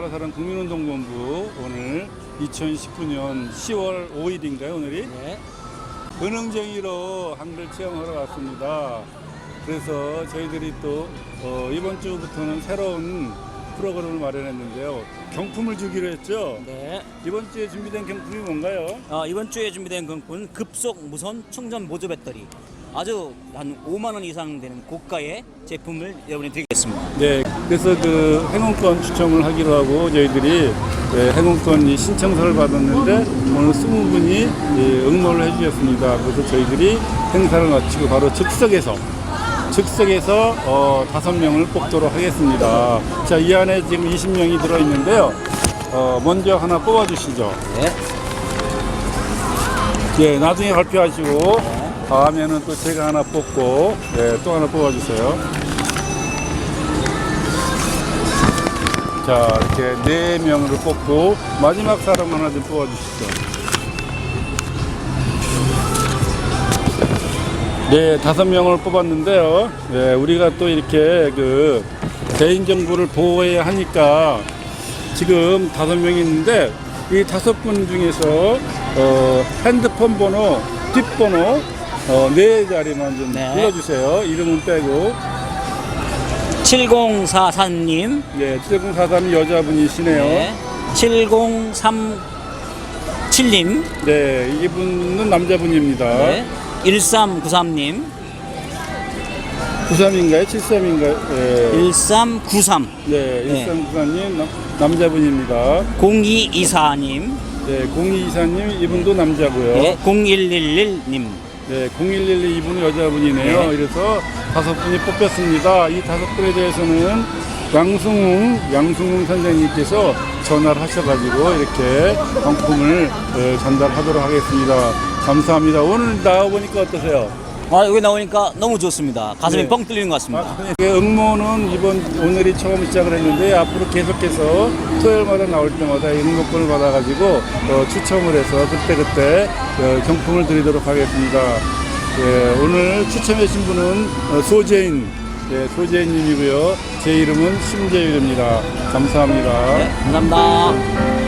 마사랑 국민운동본부 오늘 2019년 10월 5일인가요 오늘이? 네. 은흥쟁이로 한글 체험하러 왔습니다. 그래서 저희들이 또 어, 이번 주부터는 새로운 프로그램을 마련했는데요. 경품을 주기로 했죠. 네. 이번 주에 준비된 경품이 뭔가요? 어, 이번 주에 준비된 경품은 급속 무선 충전 보조 배터리. 아주 한 5만 원 이상 되는 고가의 제품을 여러분이 드리겠습니다. 네, 그래서 그 행운권 추첨을 하기로 하고 저희들이 예, 행운권 이 신청서를 받았는데 오늘 20분이 예, 응모를 해주셨습니다. 그래서 저희들이 행사를 마치고 바로 즉석에서 즉석에서 어, 다섯 명을 뽑도록 하겠습니다. 자, 이 안에 지금 20명이 들어있는데요. 어, 먼저 하나 뽑아주시죠. 네. 예, 나중에 발표하시고 다음에는 또 제가 하나 뽑고 예, 또 하나 뽑아주세요. 자, 이렇게 네 명을 뽑고 마지막 사람 하나 좀 뽑아주시죠. 네, 다섯 명을 뽑았는데요. 예, 우리가 또 이렇게 그 개인 정보를 보호해야 하니까 지금 다섯 명이 있는데 이 다섯 분 중에서 어, 핸드폰 번호, 뒷번호 어, 네 자리만 좀 네. 불러주세요. 이름은 빼고. 7044님. 네, 7043 여자분이시네요. 네. 7037님. 네, 이분은 남자분입니다. 네. 1393님. 93인가요? 73인가요? 네, 1393. 네, 네. 1394님 남자분입니다. 0224님. 네, 0224님 이분도 남자고요. 네. 0111님. 네, 0112 이분은 여자분이네요. 네. 이래서 다섯 분이 뽑혔습니다. 이 다섯 분에 대해서는 양승웅, 양승웅 선생님께서 전화를 하셔가지고 이렇게 경품을 어, 전달하도록 하겠습니다. 감사합니다. 오늘 나와보니까 어떠세요? 아, 여기 나오니까 너무 좋습니다. 가슴이 네. 뻥 뚫리는 것 같습니다. 아, 네. 응모는 이번 오늘이 처음 시작을 했는데 앞으로 계속해서 토요일마다 나올 때마다 이 응모권을 받아가지고 어, 추첨을 해서 그때 그때 어, 경품을 드리도록 하겠습니다. 예, 오늘 추첨해주신 분은 어, 소재인 예, 소재인님이고요. 제 이름은 심재율입니다. 감사합니다. 네, 감사합니다.